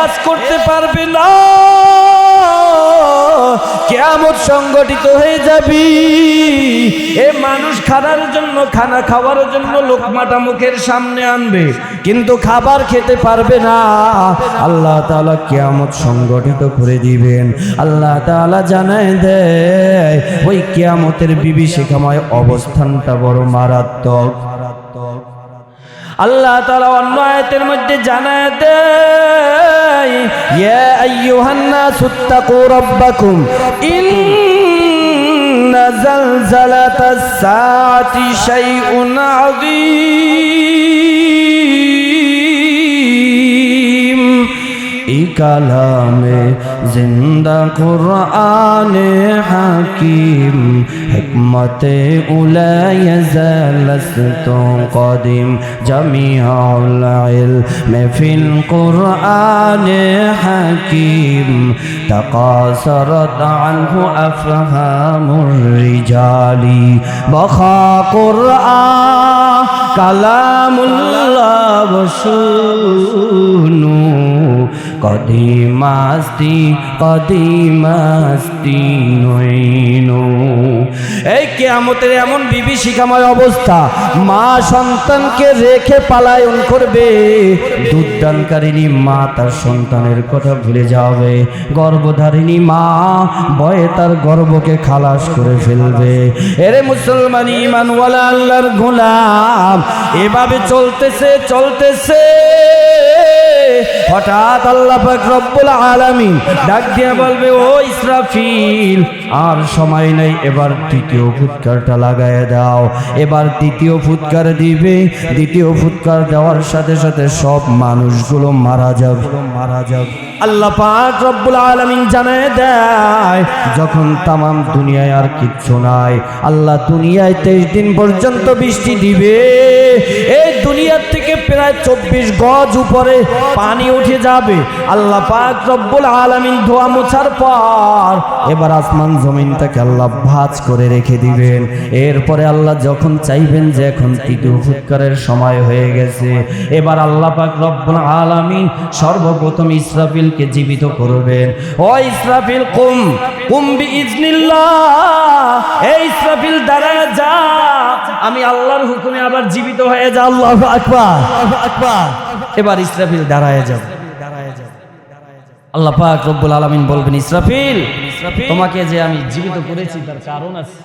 এরাজ করতে পারবে না। কেমন সংগঠিত হয়ে যাবি। এ মানুষ খানার জন্য, খানা খাওয়ার জন্য লোকমাটা মুখের সামনে আনবে, কিন্তু খাবার খেতে পারবে না। আল্লাহ তাআলা কিয়ামত সংগঠিত করে দিবেন। আল্লাহ তাআলা জানায় দেয়, ওই কিয়ামতের বিভীষিকাময় অবস্থানটা বড় মারাত্মক মারাত্মক। আল্লাহ তাআলা অন্য আয়াতের মধ্যে জানায় দেয়, ইয়া আইয়ুহান নাসু তাকু রাব্বাকুম আযীম এই কালামে জিন্দা কুরআনে হাকিম হিকমতে উলায় জালস্ত قديم جميع العلم في القرآن حكيم تقاصرت عنه أفهام الرجال بخا قرآن كلام الله وشنو কদিমাস্তি কদিমাস্তি নইনু। এই কেয়ামতের এমন বিভীষিকাময় অবস্থা, মা সন্তানকে রেখে পালায়ন করবে। দুধদানকারিনী মা তার সন্তানের কথা ভুলে যাবে। গর্ভধারিণী মা ভয়ে তার গর্বকে খালাস করে ফেলবে। এরে মুসলমান ইমানওয়ালা আল্লাহর গোলাম, এভাবে চলতেছে চলতেছে। হঠাৎ আল্লাহ পাক রব্বুল আলামিন ডাক দিয়ে বলবে, ও ইসরাফিল, আর সময় নেই, এবার তৃতীয় ফুৎকারটা লাগায় দাও। এবার তৃতীয় ফুৎকার দিবে। দ্বিতীয় ফুৎকার দেওয়ার সাথে সাথে সব মানুষগুলো মারা যাবে। মারা যাবে আল্লাহ পাক রব্বুল আলামিন জানায় দেয়, যখন তামাম দুনিয়ায় আর কিচ্ছু নাই, আল্লাহ দুনিয়ায় তেইশ দিন পর্যন্ত বৃষ্টি দিবে। এই দুনিয়ার থেকে প্রায় চব্বিশ গজ উপরে পানি উঠে যাবে। আল্লাহ পাক রব্বুল আলামিন ধোয়া মোছার পর এবার আসমান জমিনটাকে আল্লাহ ভাঁজ করে রেখে দিবেন। এরপরে আল্লাহ যখন চাইবেন যে এখন তৃতীয় ফুৎকারের সময় হয়ে গেছে, এবার আল্লাহ পাক রব্বুল আলামিন সর্বপ্রথম ইসরাফিলকে জীবিত করবেন। ও ইসরাফিল কুম কুম বিইজনিল্লাহ এই ইসরাফিল যা। আমি আল্লাহর হুকুমে আবার জীবিত হয়ে যা, আল্লাহু আকবার। আকবার। এবার ইসরাফিল দাঁড়ায় যাও। আল্লাহ পাক রব্বুল বলবেন, ইসরাফিল, তোমাকে যে আমি জীবিত করেছি তার কারণ আছে।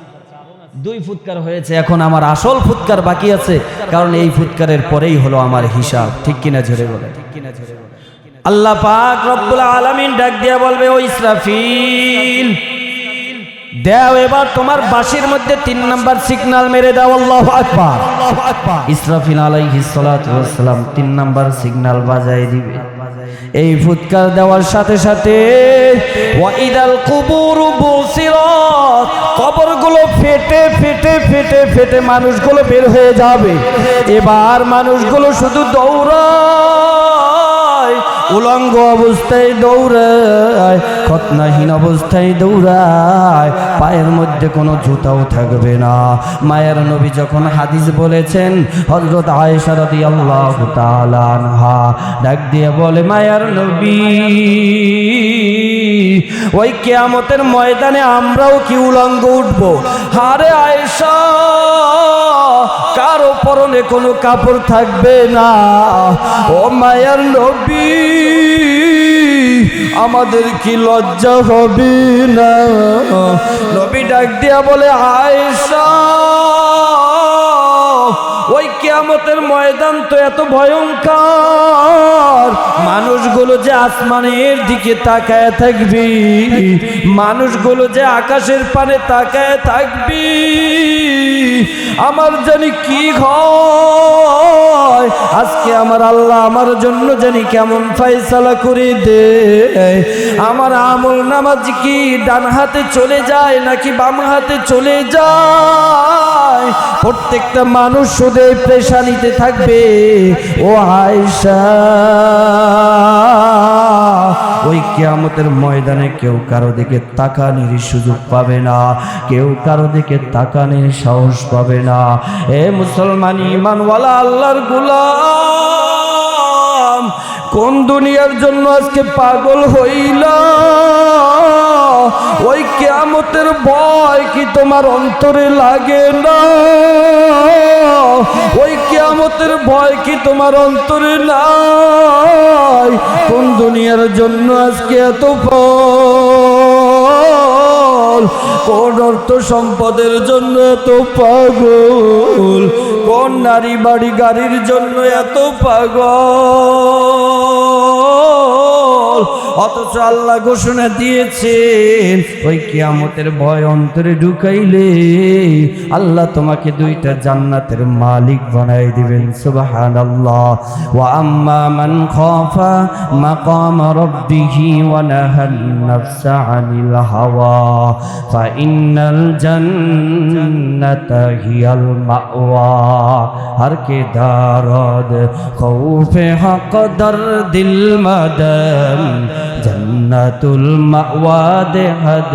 দুই ফুৎকার হয়েছে, এখন আমার আসল ফুৎকার বাকি আছে, কারণ এই ফুৎকারের পরেই হলো আমার হিসাব। ঠিক কিনা ঝরে বলে ঠিক কিনা ঝরে বলে আল্লাহ পাক রব্বুল আলামিন ডাক দিয়া বলবে, ও ইসরাফিল, দেও এবার তোমার বাঁশির মধ্যে তিন নাম্বার সিগন্যাল মেরে দাও, আল্লাহু আকবার। ইসরাফিল আলাইহিস সালাতু তিন নাম্বার সিগন্যাল বাজায় দিবে। এই ফুৎকার দেওয়ার সাথে সাথে ওয়াইদাল কুবুর বুসিরাত কবরগুলো ফেটে ফেটে ফেটে ফেটে মানুষগুলো বের হয়ে যাবে। এবার মানুষগুলো শুধু দৌড়ায়। উলঙ্গ অবস্থায় দৌড়ায় খতনাহীন অবস্থায় দৌড়ায়, পায়ের মধ্যে কোনো জুতাও থাকবে না। মায়ের নবী যখন হাদিস বলেছেন হজরত আয়েশা রাদিয়াল্লাহু তাআলা আনহা ডাক দিয়ে বলে, মায়ের নবী, ওই কেয়ামতের ময়দানে আমরাও কি উলঙ্গ উঠবো? হারে আয়েশা পরনে কোনো কাপড় থাকবে না। ও মায়ার নবী, আমাদের কি লজ্জা হবে না? নবী ডাক দিয়া বলে, আয়েশা ওই কেয়ামতের ময়দান তো এত ভয়ঙ্কর। মানুষগুলো যে আসমানের দিকে তাকায় থাকবি, মানুষগুলো যে আকাশের পানে তাকায় থাকবি, আমার জানি কি হয়। আজকে আমার আল্লাহ আমার জন্য জানি কেমন ফাইসালা করে দে আমার আমল নামাজ কি ডান হাতে চলে যায় নাকি বাম হাতে চলে যায়? প্রত্যেকটা মানুষ শুধু পেশানিতে থাকবে। ও আয়সা ওই কেয়ামতের ময়দানে কেউ কারও দিকে তাকানির সুযোগ পাবে না, কেউ কারও দিকে তাকানির সাহস পাবে না। এ মুসলমান ইমানওয়ালা আল্লাহর গুলাম। কোন দুনিয়ার জন্য আজকে পাগল হইল? ওই কেয়ামতের ভয় কি তোমার অন্তরে লাগে না? ওই কেয়ামতের ভয় কি তোমার অন্তরে না কোন দুনিয়ার জন্য আজকে এত পাগল। কোন অর্থ সম্পদের জন্য এত পাগল? কোন নারী বাড়ি গাড়ির জন্য এত পাগল? অথচ আল্লাহ ঘোষণা দিয়েছেন, ওই কিয়ামতের ভয় অন্তরে ঢুকাইলে আল্লাহ তোমাকে দুইটা জান্নাতের মালিক বানাই দিবেন সুবাহান আল্লাহ ও আম্মা মান খফা মাকাম রব্বিহি ওয়া নাফসা আনিল হাওয়া, ফা ইন্নাল জান্নাতা হিয়াল মাওয়া। হর কে দারদ, খৌফে হক দর দিল মদন জান্নাতুল মাওয়া দেহদ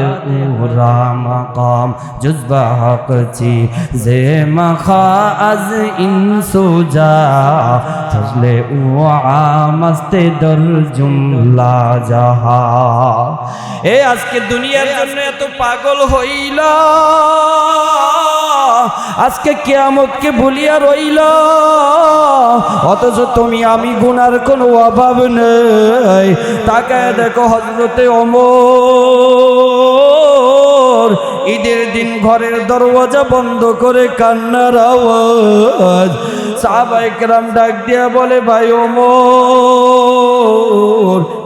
উরা মাকাম জুজবা হকচি জে মাখা আজ ইনসুজা ফজলে উআ মস্তে দর জুমলা জাহা। এ আজকে দুনিয়ার জন্য এত পাগল হইলা। আজকে কেয়ামতকে ভুলিয়া রইল। অথচ তুমি আমি গুনার কোনো অভাব নেই। তাকে দেখো হজরতে অমর ঈদের দিন ঘরের দরওয়াজা বন্ধ করে কান্নার আওয়াজ। সাহাবাইকরাম ডাক দিয়া বলে, ভাই ওমর,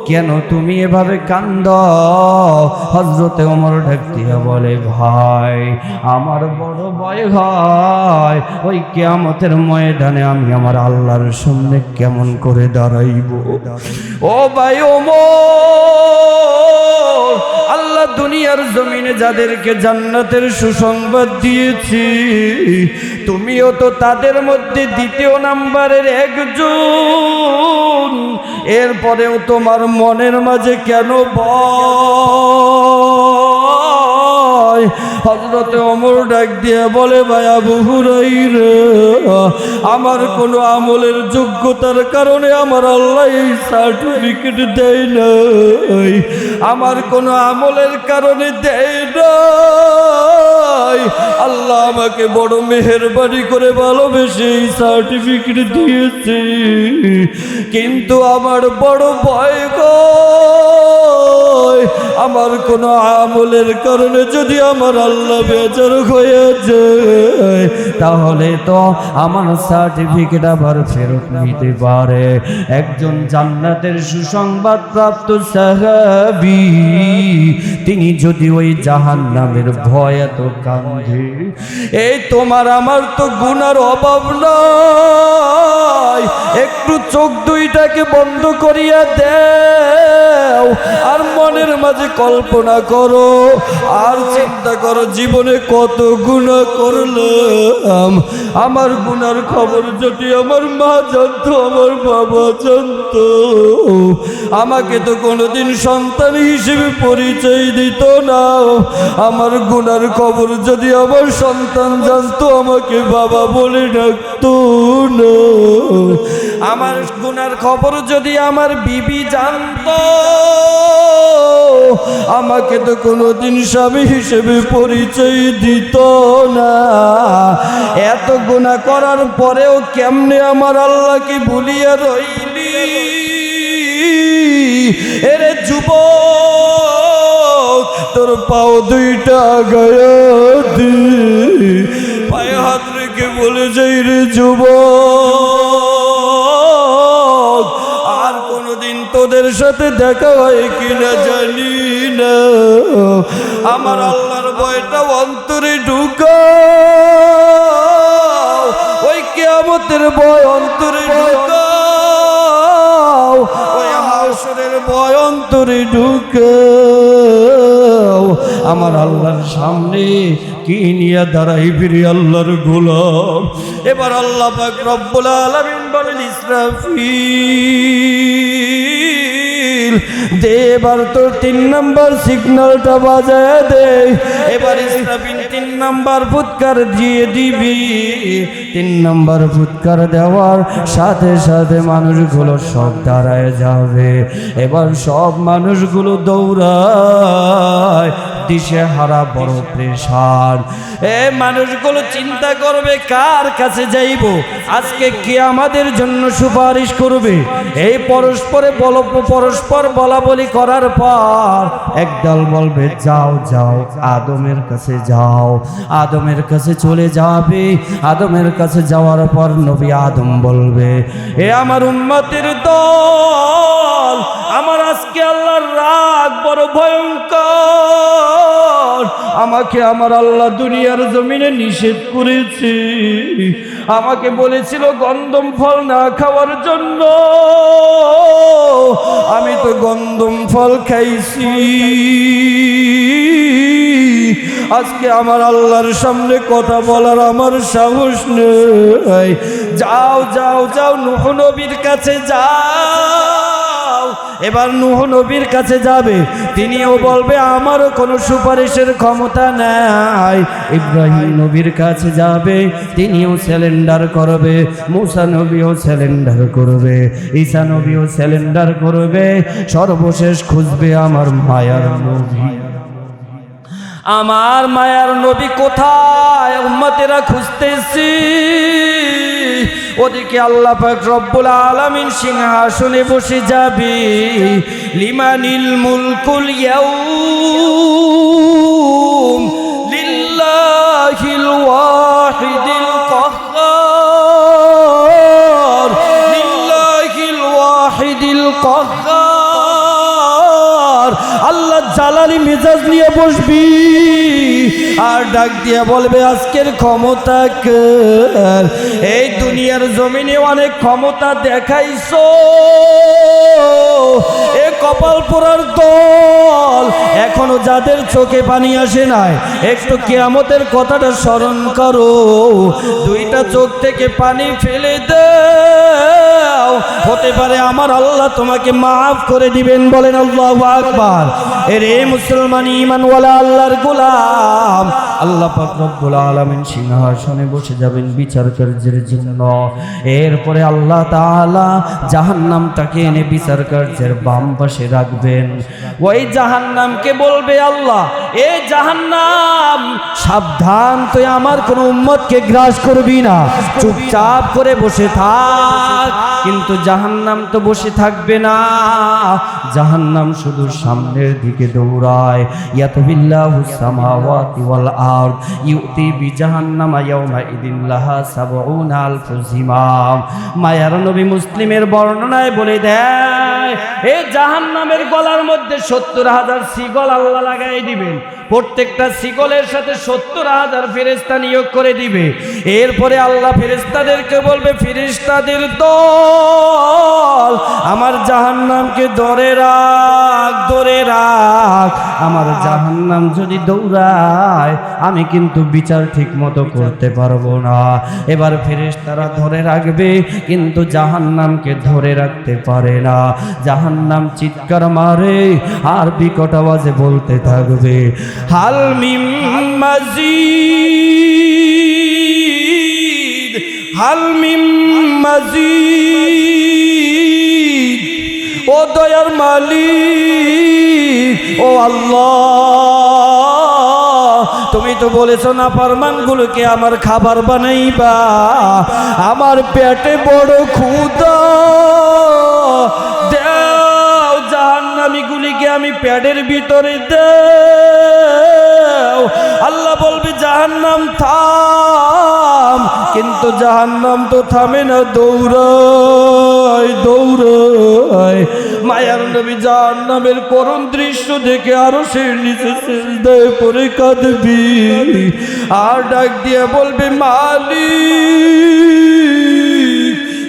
কেন তুমি এভাবে কান্দ? হজরতে ওমর ডাক দিয়া বলে, ভাই, আমার বড় ভয় হয়। ওই কেয়ামতের ময়দানে আমি আমার আল্লাহর সামনে কেমন করে দাঁড়াইব? ও ভাই ওমর, আল্লাহ দুনিয়ার জমিনে যাদেরকে জান্নাতের সুসংবাদ দিয়েছি তুমিও তো তাদের মধ্যে দ্বিতীয় নাম্বারের একজন। এরপরেও তোমার মনের মাঝে কেন ভয় হজরতে অমর ডাক দিয়ে বলে, ভাই আবু হুরাইরা আমার কোনো আমলের যোগ্যতার কারণে আমার আল্লাহ এই সার্টিফিকেট দেয় নাই। আমার কোনো আমলের কারণে দেয় নাই। আল্লাহ আমাকে বড় মেহরবানি করে ভালোবেসে এই সার্টিফিকেট দিয়েছে। কিন্তু আমার বড় ভয় গো, আমার কোনো আমলের কারণে যদি আমার আল্লাহ বেচার হয়ে তাহলে তো আমার সার্টিফিকেট আবার ফেরত নিতে পারে। একজন জান্নাতের সুসংবাদ প্রাপ্ত সাহাবি, তিনি যদি ওই জাহান নামের ভয় কান্দে, এই তোমার আমার তো গুনার অভাব নয় একটু চোখ দুইটাকে বন্ধ করিয়া দেও। আর মনের মাঝে কল্পনা করো, আর চিন্তা করো জীবনে কত গুণা করলাম? আমার গুনার খবর যদি আমার মা জানতো, আমার বাবা জানতো, আমাকে তো কোনোদিন সন্তান হিসেবে পরিচয় দিত না। আমার গুনার খবর যদি আমার সন্তান জানতো, আমাকে বাবা বলে ডাকত না। আমার গুনার খবর যদি আমার বিবি জানতো, আমাকে তো কোনোদিন স্বামী হিসেবে পরিচয় দিত না। এত গুণা করার পরেও কেমনে আমার আল্লাহকে ভুলিয়া রইলি? এরে যুব তোর পাও দুইটা গায়া দি। পায়ে হাত রেখে বলে যাই রে যুবক। সাথে দেখা হয় কিনা জানি না। আমার আল্লাহর ভয়টা অন্তরে ঢুকা ওই কেয়ামতের ভয় অন্তরে ঢুকাও। ওই ভয় অন্তরে ঢুকাও। আমার আল্লাহর সামনে কি নিয়ে দাঁড়াই ফিরি আল্লাহর গোলাম। এবার আল্লাহ রব্বুল আলামিন বলেন, ইসরাফিল দে, এবার তোর তিন নম্বর সিগন্যালটা বাজায় দে। এবার ইসরাফিল তিন নম্বর ফুৎকার দিয়ে দিবি। তিন নম্বর ফুৎকার দেওয়ার সাথে সাথে মানুষগুলো সব দাঁড়ায় যাবে। এবার সব মানুষগুলো দৌড়ায়। দিশে হারা বড় প্রেশার এ মানুষগুলো চিন্তা করবে, কার কাছে যাইব? আজকে কে আমাদের জন্য সুপারিশ করবে? এই পরস্পরে বল, পরস্পর বলা বলি করার পর একদল বলবে, যাও যাও, আদমের কাছে যাও, আদমের কাছে চলে যাবে। আদমের কাছে যাওয়ার পর নবী আদম বলবে, এ আমার উম্মতের দল আমার আজকে আল্লাহর রাগ বড় ভয়ঙ্কর। আমাকে আমার আল্লাহ দুনিয়ার জমিনে নিষেধ করেছে। আমাকে বলেছিল গন্ধম ফল না খাওয়ার জন্য। আমি তো গন্ধম ফল খাইছি। আজকে আমার আল্লাহর সামনে কথা বলার আমার সাহস নেই। যাও যাও যাও নবীর কাছে যাও। এবার নুহ নবীর কাছে যাবে। তিনিও বলবে, আমারও কোনো সুপারিশের ক্ষমতা নাই। ইব্রাহিম নবীর কাছে যাবে, তিনিও স্যালেন্ডার করবে, মুসা নবীও স্যালেন্ডার করবে, ঈসা নবীও স্যালেন্ডার করবে, সর্বশেষ খুঁজবে আমার মায়ার নবী। আমার মায়ার নবী কোথায়? উম্মতেরা খুঁজতেছি। ওদিকে আল্লাহ পাক রব্বুল আলামিন সিংহাসনে বসে যাবে। লিমানিল মুলকুল ইয়াউম লিল্লাহিল ওয়াহিদিল কাহ্হার লিল্লাহিল ওয়াহিদিল কাহ্হার জালালি মেজাজ নিয়ে বসবি। আর ডাক দিয়া বলবে, আজকের ক্ষমতা এই দুনিয়ার জমিনে অনেক ক্ষমতা দেখাইছো। এ কপাল পোড়ার দল। এখনও যাদের চোখে পানি আসে নাই, একটু কেয়ামতের কথাটা স্মরণ করো। দুইটা চোখ থেকে পানি ফেলে দাও। হতে পারে আমার আল্লাহ তোমাকে মাফ করে দিবেন বলেন আল্লাহ আকবার। এর এরে মুসলমান ইমানওয়ালা আল্লাহর গোলাম। আল্লাহ পাক রব্বুল আলামিন সিংহাসনে বসে যাবেন বিচার কার্যের জন্য। এরপরে আল্লাহ তাআলা জাহান্নামটাকে এনে বিচার কার্যের বাম পাশে রাখবেন। ওই জাহান্নামকে বলবে আল্লাহ, এ জাহান্নাম, সাবধান, তুই আমার কোনো উম্মতকে গ্রাস করবি না। চুপচাপ করে বসে থাক। কিন্তু জাহান্নাম তো বসে থাকবে না। জাহান্নাম শুধু সামনের দিকে দৌড়ায়। ইয়াতবিল্লাহু সামাওয়াতি ওয়াল আরদ, ইউতি বিজাহান্নামা ইয়াউমা ইদিন লাহা সাবউনা আলফু জিমাম মায়ার নবী মুসলিমের বর্ণনায় বলে দেয় এই জাহান্নামের গলার মধ্যে সত্তর হাজার সিগল আল্লাহ লাগাই দিবেন। প্রত্যেকটা শিকলের সাথে সত্তর হাজার ফেরেস্তা নিয়োগ করে দিবে। এরপরে আল্লাহ ফেরেস্তাদেরকে বলবে ফেরেস্তাদের দল আমার জাহান্নামকে ধরে রাখ ধরে রাখ। আমার জাহান্নাম যদি দৌড়ায়, আমি কিন্তু বিচার ঠিক মতো করতে পারব না। এবার ফেরেস্তারা ধরে রাখবে, কিন্তু জাহান্নামকে ধরে রাখতে পারে না। জাহান্নাম চিৎকার মারে, আর বিকট আওয়াজে বলতে থাকবে, হাল মিম মাজিদ হাল মিম মাজিদ। ও দয়ার মালিক, ও আল্লাহ, তুমি তো বলেছ না গুলোকে আমার খাবার বানাইবা। আমার পেটে বড় ক্ষুদা দাও জাহান্নামীগুলিকে আমি প্যাডের ভিতরে দাও। আল্লাহ বলবে, জাহান্নাম থাম কিন্তু জাহান্নাম তো থামে না দৌড়ায় দৌড়ায়। মায়ার নবী জাহান্নামের করুণ দৃশ্য দেখে আরও সে নিচে সেজদায় পরে কাঁদবি। আর ডাক দিয়ে বলবে, মালিক,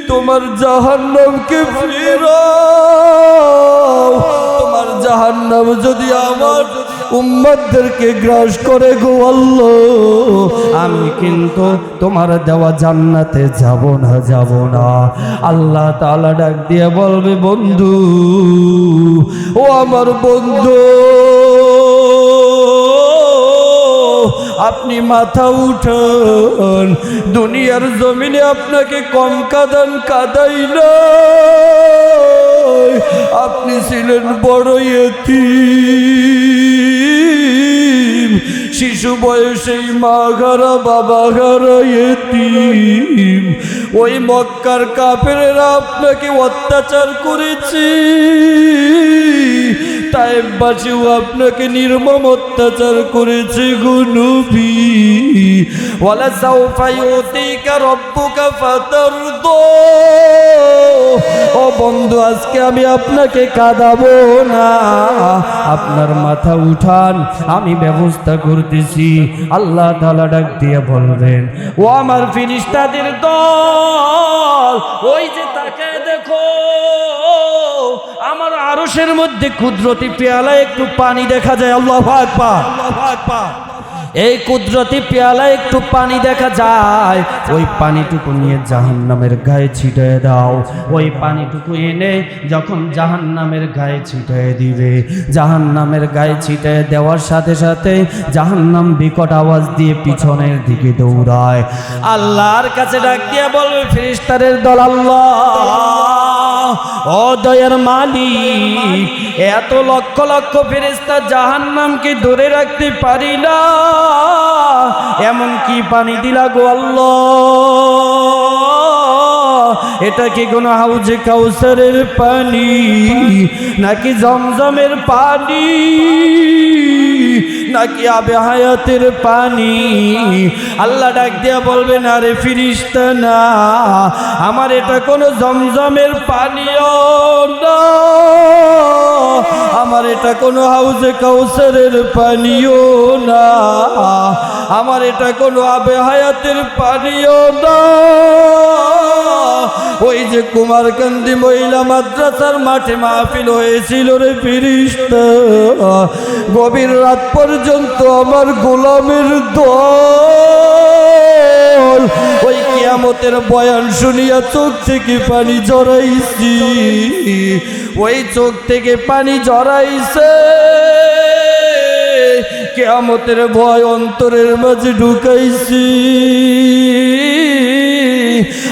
তোমার জাহান্নামকে ফিরাও। তোমার জাহান্নাম যদি আমার উম্মতদেরকে গ্রাস করে গো আল্লাহ। আমি কিন্তু তোমার দেওয়া জান্নাতে যাব না যাব না। আল্লাহ তাআলা ডাক দিয়ে বলবে, বন্ধু, ও আমার বন্ধু, আপনি মাথা উঠান। দুনিয়ার জমিনে আপনাকে কম কাদান কাদাই না আপনি ছিলেন বড় এতিম। শিশু বয়সেই মা ঘর বাবা ঘরা ওই মক্কার কাপেরা আপনাকে অত্যাচার করেছে। তাইবাসীও আপনাকে নির্মম অত্যাচার করেছে ও বন্ধু, আজকে আমি আপনাকে কাঁদাবো না। আপনার মাথা উঠান, আমি ব্যবস্থা করতেছি। আল্লাহ তাআলা ডাক দিয়ে বলবেন, ও আমার ফিরিস্তাদের দল, ওই যে তাকে দেখো আমার আরশের মধ্যে কুদরতি পেয়ালা একটু পানি দেখা যায় আল্লাহ আকবার। এই কুদরতি পেয়ালা একটু পানি দেখা যায় ওই পানিটুকু নিয়ে জাহান্নামের গায়ে ছিটিয়ে দাও। ওই পানিটুকু এনে যখন জাহান্নামের গায়ে ছিটিয়ে দিবে জাহান্নামের গায়ে ছিটিয়ে দেওয়ার সাথে সাথে জাহান্নাম বিকট আওয়াজ দিয়ে পিছনের দিকে দৌড়ায়। আল্লাহর কাছে ডাক দিয়ে বলবে ফেরেশতাদের দল আল্লাহ। ও মালিক, এত লক্ষ লক্ষ ফেরেস্তা জাহান্নামকে ধরে রাখতে পারি না এমন কি পানি দিলা গো এটা কি কোনো হাউজে কাউসারের পানি, নাকি জমজমের পানি? নাকি আবে হায়াতের পানি? আল্লাহ ডাক দিয়া বলবেন, আরে ফিরিস্তা না, আমার এটা কোনো জমজমের পানিও না। আমার এটা কোনো হাউজে কাউসারের পানিও না। আমার এটা কোনো আবে হায়াতের পানিও না। ওই যে কুমার কুমারকান্দি মহিলা মাদ্রাসার মাঠে মাহফিল হয়েছিল রে ফিরিস্তা। গভীর রাত পর্যন্ত আমার গোলামের দল। ওই কিয়ামতের বয়ান শুনিয়া চোখ থেকে পানি জড়াইছি। ওই চোখ থেকে পানি জড়াইছে। কেয়ামতের ভয় অন্তরের মাঝে ঢুকাইছি।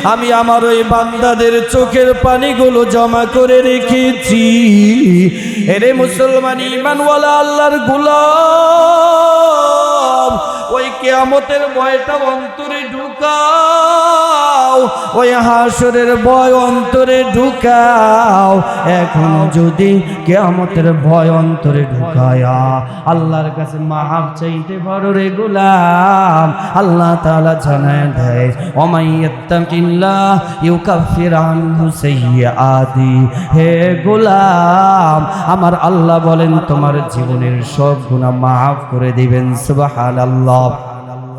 আমি আমার ওই বান্দাদের চোখের পানিগুলো জমা করে রেখেছি। এরে মুসলমান ইমানওয়ালা আল্লাহর ওই কেয়ামতের ভয়টা অন্তরে ঢুকাও, ওই হাসরের ভয় অন্তরে ঢুকাও। এখন যদি কেয়ামতের ভয় অন্তরে ঢুকায়া, আল্লাহর কাছে মাহাব চাইতে পারো রে গুলাম। আল্লাহ তাআলা জানায় দেয় ওমাইয়াত্তাকিল্লাহ ইউকাফির আনহু সাইয়্যাতি। হে গোলাম, আমার আল্লাহ বলেন, তোমার জীবনের সব গুনাহ মাফ করে দিবেন, সুবহানাল্লাহ।